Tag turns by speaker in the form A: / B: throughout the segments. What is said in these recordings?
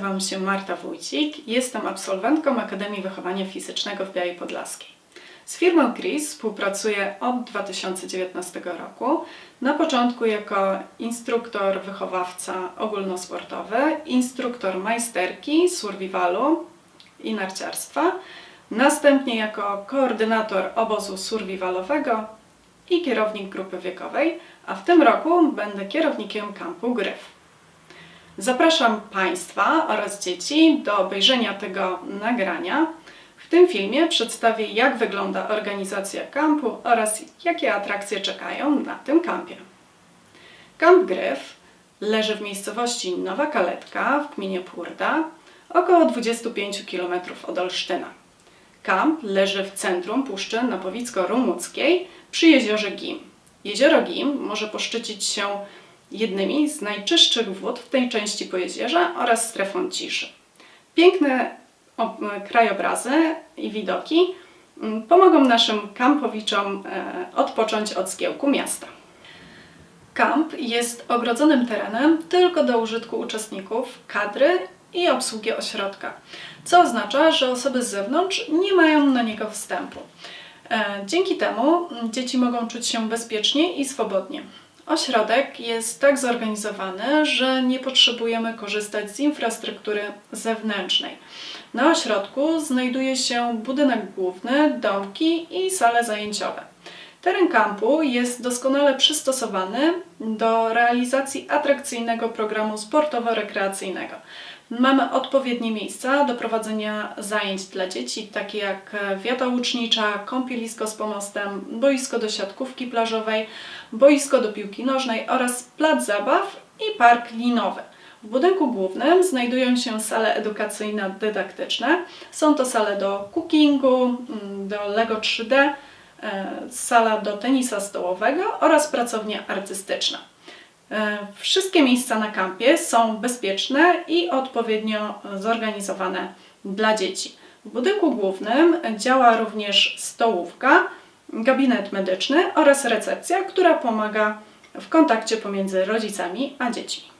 A: nazywam się Marta Wójcik, jestem absolwentką Akademii Wychowania Fizycznego w Białej Podlaskiej. Z firmą Chris współpracuję od 2019 roku. Na początku jako instruktor wychowawca ogólnosportowy, instruktor majsterki, survivalu i narciarstwa, następnie jako koordynator obozu survivalowego i kierownik grupy wiekowej, a w tym roku będę kierownikiem kampu Gryf. Zapraszam Państwa oraz dzieci do obejrzenia tego nagrania. W tym filmie przedstawię, jak wygląda organizacja kampu oraz jakie atrakcje czekają na tym kampie. Kamp Gryf leży w miejscowości Nowa Kaletka w gminie Purda, około 25 km od Olsztyna. Kamp leży w centrum Puszczy Napowicko-Rumuckiej przy jeziorze Gim. Jezioro Gim może poszczycić się jednymi z najczystszych wód w tej części Pojezierza oraz strefą ciszy. Piękne krajobrazy i widoki pomogą naszym kampowiczom e, odpocząć od zgiełku miasta. Kamp jest ogrodzonym terenem tylko do użytku uczestników, kadry i obsługi ośrodka, co oznacza, że osoby z zewnątrz nie mają na niego wstępu. E, Dzięki temu dzieci mogą czuć się bezpiecznie i swobodnie. Ośrodek jest tak zorganizowany, że nie potrzebujemy korzystać z infrastruktury zewnętrznej. Na ośrodku znajduje się budynek główny, domki i sale zajęciowe. Teren kampu jest doskonale przystosowany do realizacji atrakcyjnego programu sportowo-rekreacyjnego. Mamy odpowiednie miejsca do prowadzenia zajęć dla dzieci, takie jak wiata łucznicza, kąpielisko z pomostem, boisko do siatkówki plażowej, boisko do piłki nożnej oraz plac zabaw i park linowy. W budynku głównym znajdują się sale edukacyjno-dydaktyczne. Są to sale do cookingu, mm, do Lego 3D, e, sala do tenisa stołowego oraz pracownia artystyczna. E, Wszystkie miejsca na kampie są bezpieczne i odpowiednio zorganizowane dla dzieci. W budynku głównym działa również stołówka, gabinet medyczny oraz recepcja, która pomaga w kontakcie pomiędzy rodzicami a dziećmi.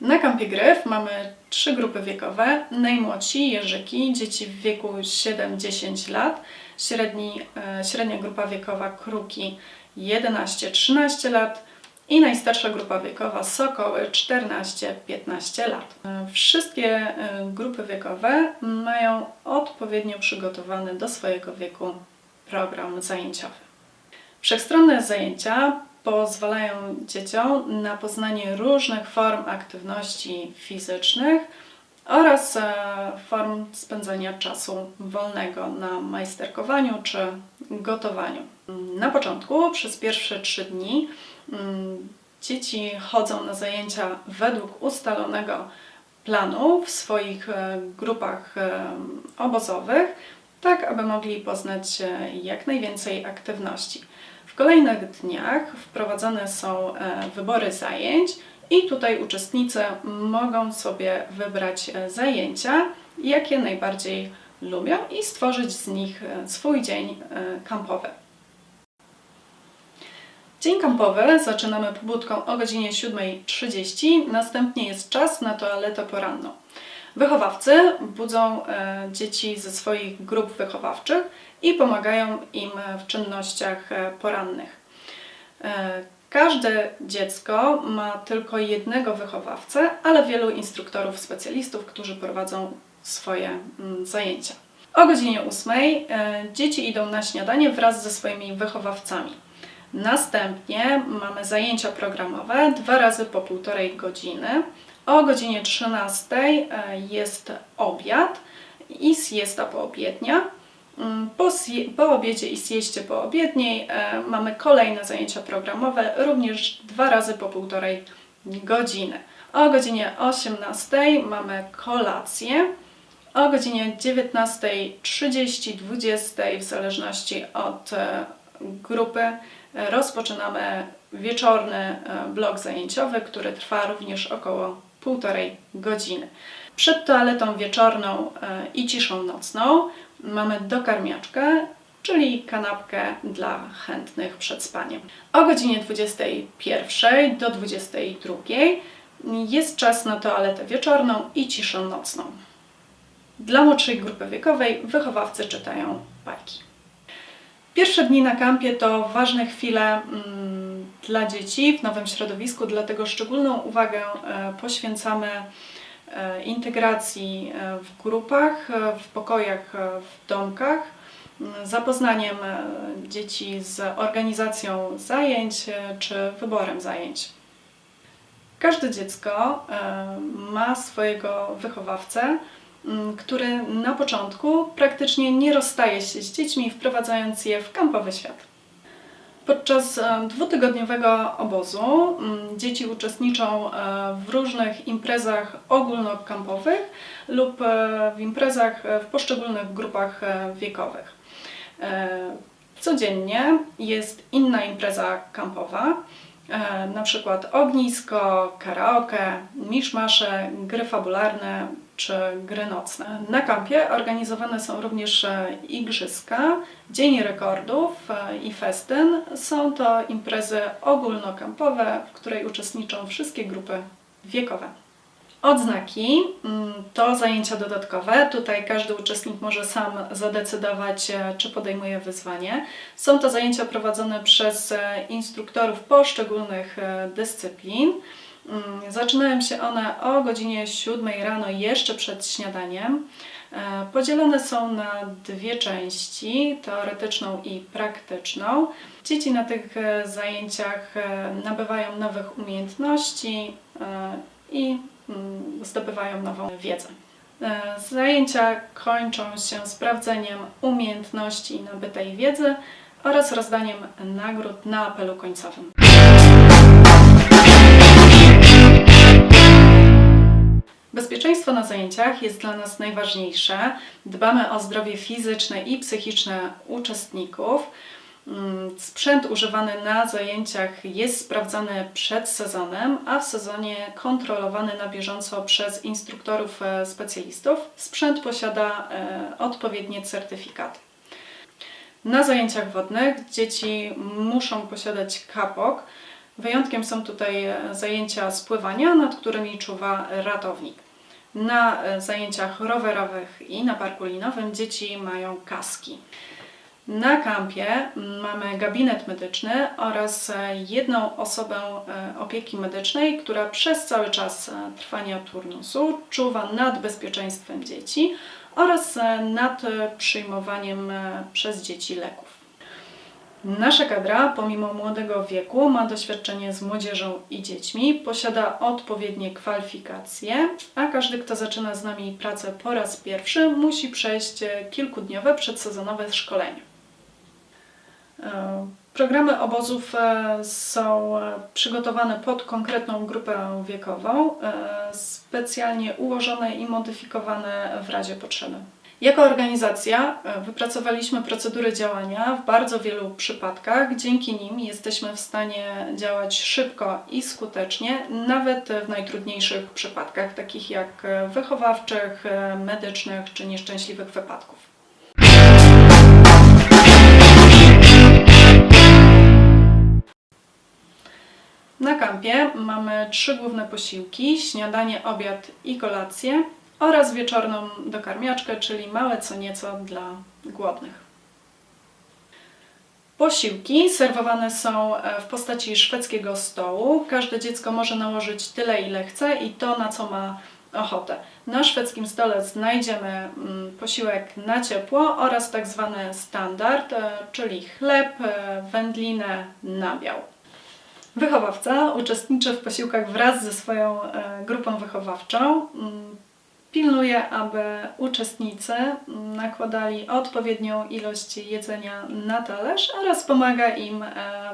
A: Na kampie Gryf mamy trzy grupy wiekowe. Najmłodsi jeżyki, dzieci w wieku 7-10 lat, średni, e, średnia grupa wiekowa kruki 11-13 lat i najstarsza grupa wiekowa sokoły 14-15 lat. E, Wszystkie e, grupy wiekowe mają odpowiednio przygotowany do swojego wieku program zajęciowy. Wszechstronne zajęcia pozwalają dzieciom na poznanie różnych form aktywności fizycznych oraz e, form spędzania czasu wolnego na majsterkowaniu czy gotowaniu. Na początku, przez pierwsze trzy dni, mm, dzieci chodzą na zajęcia według ustalonego planu w swoich e, grupach e, obozowych, tak aby mogli poznać jak najwięcej aktywności. W kolejnych dniach wprowadzane są wybory zajęć i tutaj uczestnicy mogą sobie wybrać e, zajęcia, jakie najbardziej lubią i stworzyć z nich e, swój dzień e, kampowy. Dzień kampowy zaczynamy pobudką o godzinie 7.30, następnie jest czas na toaletę poranną. Wychowawcy budzą dzieci ze swoich grup wychowawczych i pomagają im w czynnościach porannych. E, Każde dziecko ma tylko jednego wychowawcę, ale wielu instruktorów, specjalistów, którzy prowadzą swoje mm, zajęcia. O godzinie 8 dzieci idą na śniadanie wraz ze swoimi wychowawcami. Następnie mamy zajęcia programowe dwa razy po półtorej godziny. O godzinie 13 e, jest obiad i siesta poobiednia. Mm, Po, po obiedzie i sieście poobiedniej e, mamy kolejne zajęcia programowe, również dwa razy po półtorej godziny. O godzinie 18 mamy kolację. O godzinie 19.30, 20 w zależności od e, grupy e, rozpoczynamy wieczorny blok zajęciowy, który trwa również około półtorej godziny. Przed toaletą wieczorną e, i ciszą nocną mamy dokarmiaczkę, czyli kanapkę dla chętnych przed spaniem. O godzinie 21 do 22 jest czas na toaletę wieczorną i ciszę nocną. Dla młodszej grupy wiekowej wychowawcy czytają bajki. Pierwsze dni na kampie to ważne chwile mm, dla dzieci w nowym środowisku, dlatego szczególną uwagę e, poświęcamy integracji e, w grupach, e, w pokojach, e, w domkach, zapoznaniem e, dzieci z organizacją zajęć e, czy wyborem zajęć. Każde dziecko e, ma swojego wychowawcę, który na początku praktycznie nie rozstaje się z dziećmi, wprowadzając je w kampowy świat. Podczas dwutygodniowego obozu dzieci uczestniczą e, w różnych imprezach ogólnokampowych lub e, w imprezach e, w poszczególnych grupach wiekowych. Codziennie jest inna impreza kampowa, na przykład ognisko, karaoke, miszmasze, gry fabularne czy gry nocne. Na kampie organizowane są również e, igrzyska, dzień rekordów e, i festyn. Są to imprezy ogólnokampowe, w której uczestniczą wszystkie grupy wiekowe. Odznaki mm, to zajęcia dodatkowe. Tutaj każdy uczestnik może sam zadecydować, e, czy podejmuje wyzwanie. Są to zajęcia prowadzone przez e, instruktorów poszczególnych e, dyscyplin. Mm, Zaczynają się one o godzinie 7 rano, jeszcze przed śniadaniem. Podzielone są na dwie części, teoretyczną i praktyczną. Dzieci na tych zajęciach nabywają nowych umiejętności i zdobywają nową wiedzę. E, Zajęcia kończą się sprawdzeniem umiejętności i nabytej wiedzy oraz rozdaniem nagród na apelu końcowym. Bezpieczeństwo na zajęciach jest dla nas najważniejsze. Dbamy o zdrowie fizyczne i psychiczne uczestników. Mm, Sprzęt używany na zajęciach jest sprawdzany przed sezonem, a w sezonie kontrolowany na bieżąco przez instruktorów e, specjalistów. Sprzęt posiada e, odpowiednie certyfikaty. Na zajęciach wodnych dzieci muszą posiadać kapok. Wyjątkiem są tutaj e, zajęcia spływania, nad którymi czuwa ratownik. Na zajęciach rowerowych i na parku linowym dzieci mają kaski. Na kampie mamy gabinet medyczny oraz e, jedną osobę e, opieki medycznej, która przez cały czas e, trwania turnusu czuwa nad bezpieczeństwem dzieci oraz nad przyjmowaniem przez dzieci leków. Nasza kadra, pomimo młodego wieku, ma doświadczenie z młodzieżą i dziećmi, posiada odpowiednie kwalifikacje, a każdy, kto zaczyna z nami pracę po raz pierwszy, musi przejść kilkudniowe przedsezonowe szkolenie. E, Programy obozów e, są e, przygotowane pod konkretną grupę wiekową, specjalnie ułożone i modyfikowane w razie potrzeby. Jako organizacja wypracowaliśmy procedury działania w bardzo wielu przypadkach. Dzięki nim jesteśmy w stanie działać szybko i skutecznie, nawet w najtrudniejszych przypadkach, takich jak wychowawczych, medycznych czy nieszczęśliwych wypadków. Na kampie mamy trzy główne posiłki: śniadanie, obiad i kolację oraz wieczorną dokarmiaczkę, czyli małe co nieco dla głodnych. Posiłki serwowane są e, w postaci szwedzkiego stołu. Każde dziecko może nałożyć tyle, ile chce i to, na co ma ochotę. Na szwedzkim stole znajdziemy mm, posiłek na ciepło oraz tak zwany standard, e, czyli chleb, e, wędlinę, nabiał. Wychowawca uczestniczy w posiłkach wraz ze swoją e, grupą wychowawczą. Mm, Pilnuje, aby uczestnicy mm, nakładali odpowiednią ilość jedzenia na talerz oraz pomaga im e,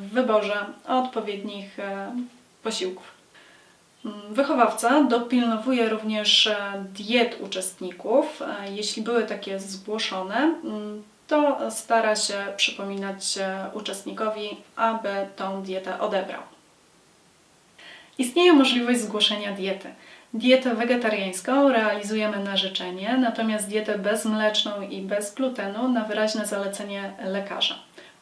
A: w wyborze odpowiednich e, posiłków. Mm, Wychowawca dopilnowuje również diet uczestników. Jeśli były takie zgłoszone, to stara się przypominać uczestnikowi, aby tą dietę odebrał. Istnieje możliwość zgłoszenia diety. Dietę wegetariańską realizujemy na życzenie, natomiast dietę bezmleczną i bez glutenu na wyraźne zalecenie lekarza.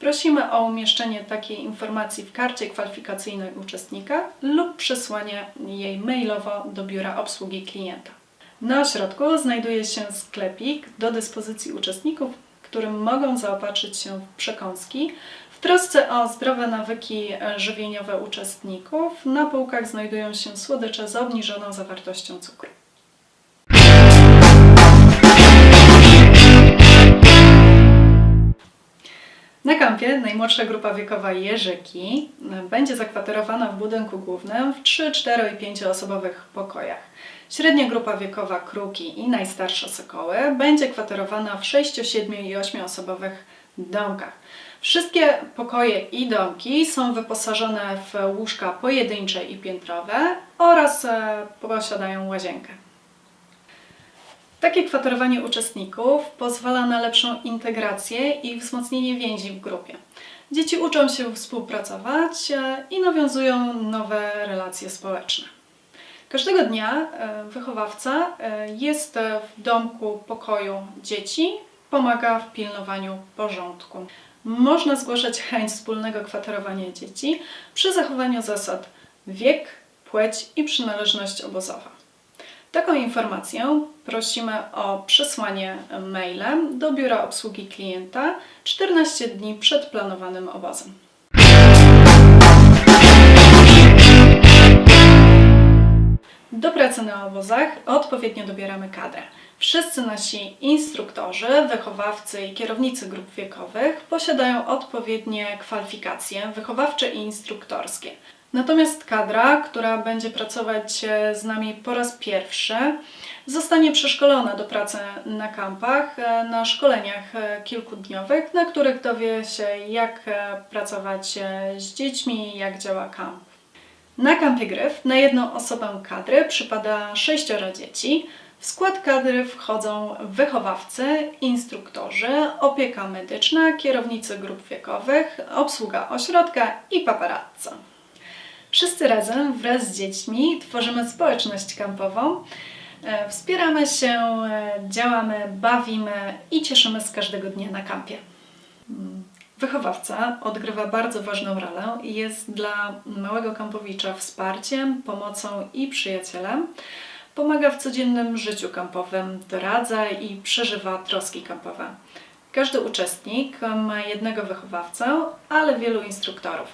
A: prosimy o umieszczenie takiej informacji w karcie kwalifikacyjnej uczestnika lub przesłanie jej mailowo do biura obsługi klienta. Na ośrodku znajduje się sklepik do dyspozycji uczestników, którym mogą zaopatrzyć się w przekąski. W trosce o zdrowe nawyki e, żywieniowe uczestników na półkach znajdują się słodycze z obniżoną zawartością cukru. Na kampie najmłodsza grupa wiekowa Jerzyki e, będzie zakwaterowana w budynku głównym w 3, 4 i 5 osobowych pokojach. Średnia grupa wiekowa Kruki i najstarsza Sokoły będzie kwaterowana w 6, 7 i 8 osobowych domkach. Wszystkie pokoje i domki są wyposażone w łóżka pojedyncze i piętrowe oraz e, posiadają łazienkę. Takie kwaterowanie uczestników pozwala na lepszą integrację i wzmocnienie więzi w grupie. Dzieci uczą się współpracować e, i nawiązują nowe relacje społeczne. Każdego dnia e, wychowawca e, jest w domku pokoju dzieci, pomaga w pilnowaniu porządku. Można zgłaszać chęć wspólnego kwaterowania dzieci przy zachowaniu zasad wiek, płeć i przynależność obozowa. Taką informację prosimy o przesłanie mailem do biura obsługi klienta 14 dni przed planowanym obozem. Do pracy na obozach odpowiednio dobieramy kadrę. Wszyscy nasi instruktorzy, wychowawcy i kierownicy grup wiekowych posiadają odpowiednie kwalifikacje wychowawcze i instruktorskie. Natomiast kadra, która będzie pracować e, z nami po raz pierwszy, zostanie przeszkolona do pracy na kampach, e, na szkoleniach e, kilkudniowych, na których dowie się, jak pracować z dziećmi, jak działa kamp. Na kampie Gryf na jedną osobę kadry przypada sześcioro dzieci. W skład kadry wchodzą wychowawcy, instruktorzy, opieka medyczna, kierownicy grup wiekowych, obsługa ośrodka i paparazzo. Wszyscy razem wraz z dziećmi tworzymy społeczność kampową. E, Wspieramy się, e, działamy, bawimy i cieszymy z każdego dnia na kampie. Wychowawca odgrywa bardzo ważną rolę i jest dla małego kampowicza wsparciem, pomocą i przyjacielem. Pomaga w codziennym życiu kampowym, doradza i przeżywa troski kampowe. Każdy uczestnik ma jednego wychowawcę, ale wielu instruktorów.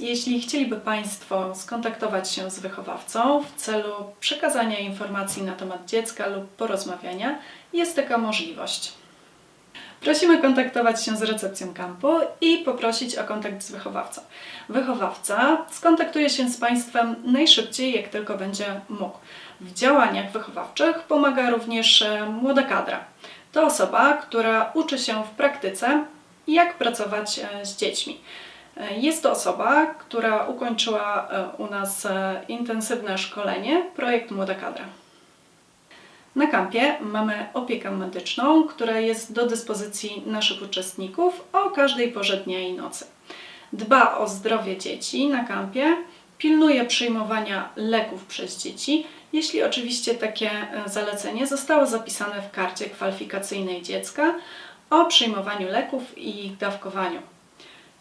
A: Jeśli chcieliby Państwo skontaktować się z wychowawcą w celu przekazania informacji na temat dziecka lub porozmawiania, jest taka możliwość. Prosimy kontaktować się z recepcją kampu i poprosić o kontakt z wychowawcą. Wychowawca skontaktuje się z Państwem najszybciej, jak tylko będzie mógł. W działaniach wychowawczych pomaga również e, młoda kadra. To osoba, która uczy się w praktyce, jak pracować e, z dziećmi. E, Jest to osoba, która ukończyła u nas intensywne szkolenie, projekt Młoda Kadra. Na kampie mamy opiekę medyczną, która jest do dyspozycji naszych uczestników o każdej porze dnia i nocy. Dba o zdrowie dzieci na kampie, pilnuje przyjmowania leków przez dzieci, jeśli oczywiście takie e, zalecenie zostało zapisane w karcie kwalifikacyjnej dziecka o przyjmowaniu leków i ich dawkowaniu.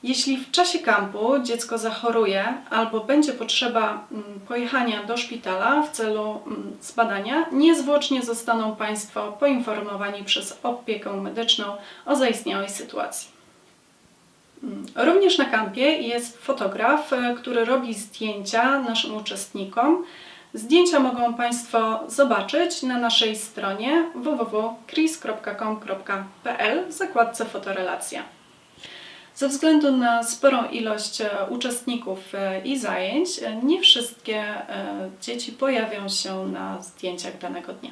A: Jeśli w czasie kampu dziecko zachoruje albo będzie potrzeba mm, pojechania do szpitala w celu mm, zbadania, niezwłocznie zostaną Państwo poinformowani przez opiekę medyczną o zaistniałej sytuacji. Mm, Również na kampie jest fotograf, e, który robi zdjęcia naszym uczestnikom. Zdjęcia mogą Państwo zobaczyć na naszej stronie www.kris.com.pl w zakładce Fotorelacja. Ze względu na sporą ilość e, uczestników e, i zajęć, e, nie wszystkie dzieci pojawią się na zdjęciach danego dnia.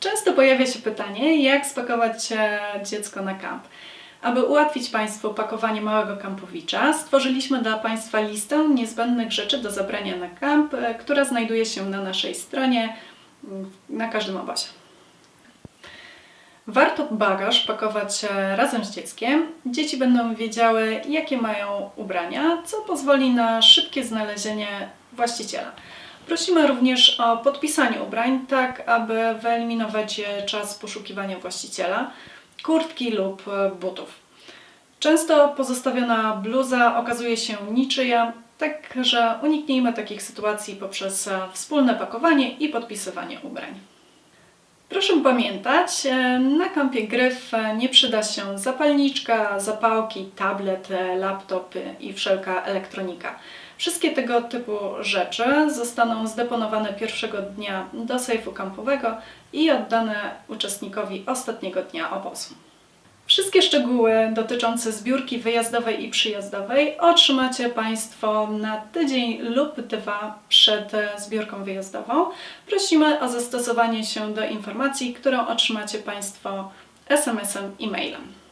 A: Często pojawia się pytanie, jak spakować dziecko na kamp. Aby ułatwić Państwu pakowanie małego kampowicza, stworzyliśmy dla Państwa listę niezbędnych rzeczy do zabrania na kamp, która znajduje się na naszej stronie mm, na każdym obozie. Warto bagaż pakować e, razem z dzieckiem. Dzieci będą wiedziały, jakie mają ubrania, co pozwoli na szybkie znalezienie właściciela. Prosimy również o podpisanie ubrań, tak aby wyeliminować e, czas poszukiwania właściciela, kurtki lub e, butów. Często pozostawiona bluza okazuje się niczyja, także uniknijmy takich sytuacji poprzez wspólne pakowanie i podpisywanie ubrań. Proszę pamiętać, e, na kampie Gryf e, nie przyda się zapalniczka, zapałki, tablet, e, laptop i wszelka elektronika. Wszystkie tego typu rzeczy zostaną zdeponowane pierwszego dnia do sejfu kampowego i oddane uczestnikowi ostatniego dnia obozu. Wszystkie szczegóły dotyczące zbiórki wyjazdowej i przyjazdowej otrzymacie Państwo na tydzień lub dwa przed zbiórką wyjazdową. Prosimy o zastosowanie się do informacji, którą otrzymacie Państwo SMS-em i mailem.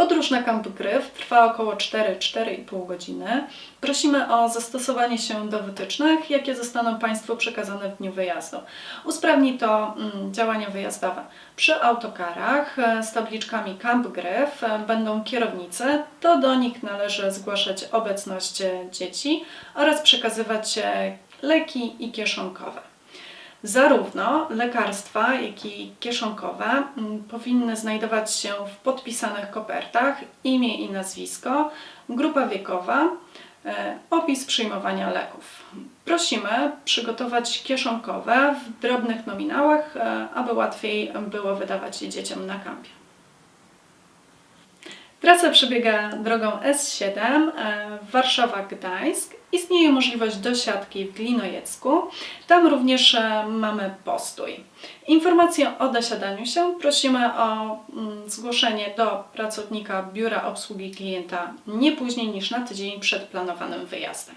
A: Podróż na Camp Gryf trwa około 4-4,5 godziny. Prosimy o zastosowanie się do wytycznych, jakie zostaną Państwu przekazane w dniu wyjazdu. Usprawni to mm, działania wyjazdowe. Przy autokarach e, z tabliczkami Camp Gryf e, będą kierownicy, to do nich należy zgłaszać obecność e, dzieci oraz przekazywać leki i kieszonkowe. Zarówno lekarstwa, jak i kieszonkowe mm, powinny znajdować się w podpisanych kopertach imię i nazwisko, grupa wiekowa, e, opis przyjmowania leków. Prosimy przygotować kieszonkowe w drobnych nominałach, e, aby łatwiej było wydawać je dzieciom na kampie. Trasa przebiega drogą S7 e, Warszawa-Gdańsk. Istnieje możliwość dosiadki w Glinojecku. Tam również e, mamy postój. Informacje o dosiadaniu się prosimy o mm, zgłoszenie do pracownika Biura Obsługi Klienta nie później niż na tydzień przed planowanym wyjazdem.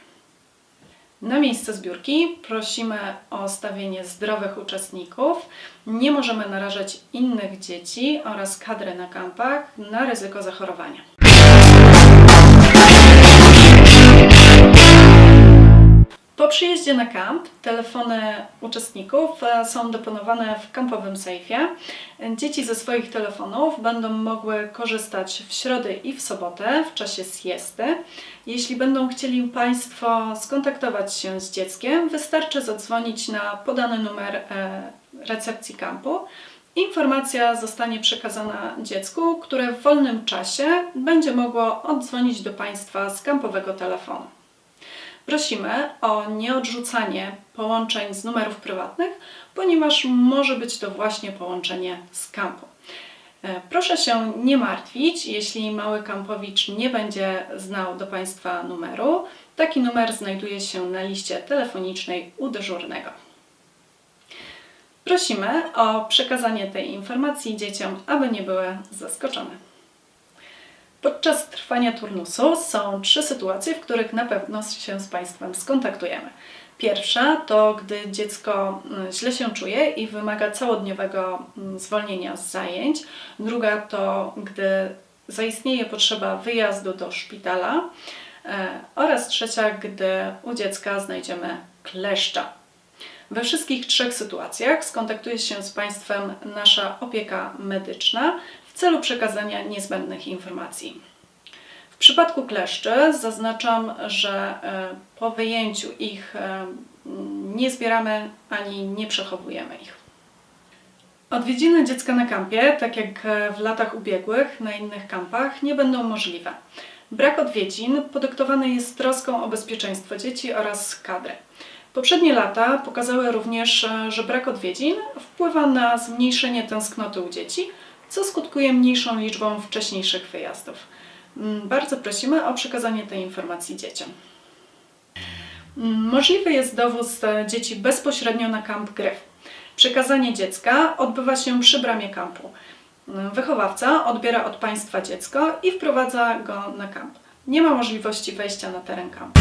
A: Na miejsce zbiórki prosimy o stawienie zdrowych uczestników. Nie możemy narażać innych dzieci oraz kadry na kampach na ryzyko zachorowania. Po przyjeździe na kamp telefony uczestników e, są deponowane w kampowym sejfie. Dzieci ze swoich telefonów będą mogły korzystać w środę i w sobotę w czasie siesty. Jeśli będą chcieli Państwo skontaktować się z dzieckiem, wystarczy zadzwonić na podany numer e, recepcji kampu. Informacja zostanie przekazana dziecku, które w wolnym czasie będzie mogło oddzwonić do Państwa z kampowego telefonu. Prosimy o nieodrzucanie połączeń z numerów prywatnych, ponieważ może być to właśnie połączenie z kampu. E, Proszę się nie martwić, jeśli mały kampowicz nie będzie znał do Państwa numeru. Taki numer znajduje się na liście telefonicznej u dyżurnego. Prosimy o przekazanie tej informacji dzieciom, aby nie były zaskoczone. Podczas trwania turnusu są trzy sytuacje, w których na pewno się z Państwem skontaktujemy. Pierwsza to, gdy dziecko mm, źle się czuje i wymaga całodniowego mm, zwolnienia z zajęć. Druga to, gdy zaistnieje potrzeba wyjazdu do szpitala. E, Oraz trzecia, gdy u dziecka znajdziemy kleszcza. We wszystkich trzech sytuacjach skontaktuje się z Państwem nasza opieka medyczna w celu przekazania niezbędnych informacji. W przypadku kleszczy zaznaczam, że e, po wyjęciu ich e, nie zbieramy ani nie przechowujemy ich. Odwiedziny dziecka na kampie, tak jak e, w latach ubiegłych na innych kampach, nie będą możliwe. Brak odwiedzin podyktowany jest troską o bezpieczeństwo dzieci oraz kadry. Poprzednie lata pokazały również, że brak odwiedzin wpływa na zmniejszenie tęsknoty u dzieci, co skutkuje mniejszą liczbą wcześniejszych wyjazdów. Mm, Bardzo prosimy o przekazanie tej informacji dzieciom. Mm, Możliwy jest dowóz e, dzieci bezpośrednio na kamp Gryf. Przekazanie dziecka odbywa się przy bramie kampu. Mm, Wychowawca odbiera od państwa dziecko i wprowadza go na kamp. Nie ma możliwości wejścia na teren kampu.